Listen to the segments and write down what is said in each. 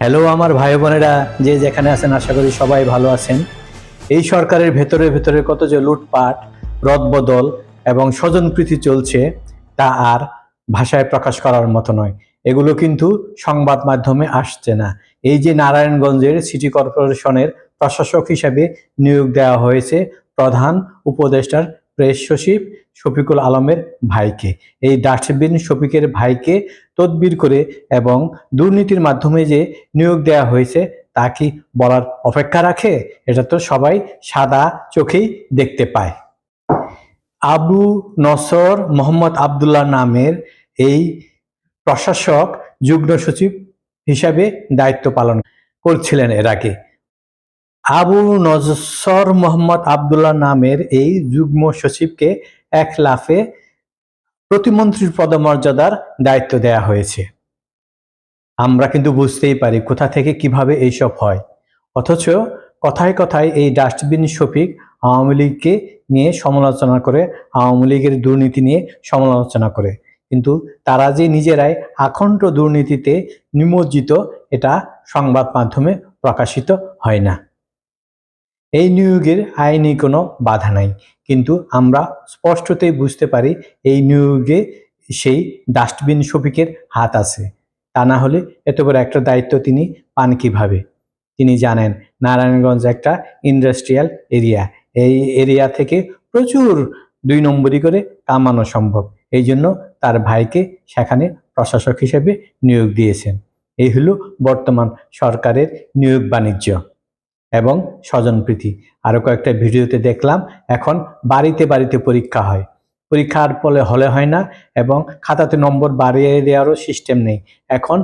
Hello আমার ভাই বোনেরা, যে যেখানে আছেন, আশা করি সবাই ভালো আছেন। এই সরকারের ভেতরে ভেতরে কত যে লুটপাট, রদবদল এবং স্বজনপ্রীতি চলছে, তা আর ভাষায় প্রকাশ করার মতো নয়। এগুলো কিন্তু সংবাদ মাধ্যমে আসছে না। এই যে নারায়ণগঞ্জের সিটি কর্পোরেশনের প্রশাসক হিসেবে নিয়োগ দেওয়া হয়েছে প্রধান উপদেষ্টার প্রেস সচিব শফিকুল আলমের ভাইকে। এই ডাস্টবিন শফিকের ভাইকে তদবির করে এবং দুর্নীতির মাধ্যমে যে নিয়োগ দেওয়া হয়েছে, তা কি বলার অপেক্ষা রাখে? এটা তো সবাই সাদা চোখেই দেখতে পায়। আবু নসর মোহাম্মদ আবদুল্লাহ নামের এই প্রশাসক যুগ্ম সচিব হিসাবে দায়িত্ব পালন করছিলেন এর আগে। আবু নজর মোহাম্মদ আবদুল্লাহ নামের এই যুগ্ম সচিবকে এক লাফে প্রতিমন্ত্রীর পদমর্যাদার দায়িত্ব দেয়া হয়েছে। আমরা কিন্তু বুঝতেই পারি কোথা থেকে কীভাবে এইসব হয়। অথচ কথায় কথায় এই ডাস্টবিন শফিক আওয়ামী লীগকে নিয়ে সমালোচনা করে, আওয়ামী লীগের দুর্নীতি নিয়ে সমালোচনা করে। কিন্তু তারা যে নিজেরাই আখণ্ড দুর্নীতিতে নিমজ্জিত, এটা সংবাদ মাধ্যমে প্রকাশিত হয় না। এই নিয়োগের আইনি কোনো বাধা নাই। কিন্তু আমরা স্পষ্টতই বুঝতে পারি এই নিয়োগে সেই ডাস্টবিন শফিকের হাত আছে। তা না হলে এত বড় একটা দায়িত্ব তিনি পান কীভাবে? তিনি জানেন, নারায়ণগঞ্জ একটা ইন্ডাস্ট্রিয়াল এরিয়া। এই এরিয়া থেকে প্রচুর দুই নম্বরই করে কামানো সম্ভব। এই জন্য তার ভাইকে সেখানে প্রশাসক হিসেবে নিয়োগ দিয়েছেন। এই হলো বর্তমান সরকারের নিয়োগ বাণিজ্য। এবং স্বজনপ্রীতি আরও কয়েকটা ভিডিওতে দেখলাম, এখন বাড়িতে বাড়িতে পরীক্ষা হয়। পরীক্ষার ফলে হলে হয় না এবং খাতাতে নম্বর বাড়িয়ে দেওয়ারও সিস্টেম নেই। এখন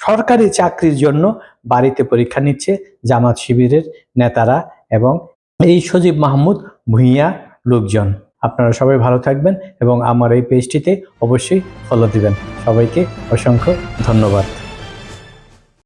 সরকারি চাকরির জন্য বাড়িতে পরীক্ষা নিচ্ছে জামাত শিবিরের নেতারা এবং এই সজীব মাহমুদ ভূঁইয়া লোকজন। আপনারা সবাই ভালো থাকবেন এবং আমার এই পেজটিতে অবশ্যই ফলো দিবেন। সবাইকে অসংখ্য ধন্যবাদ।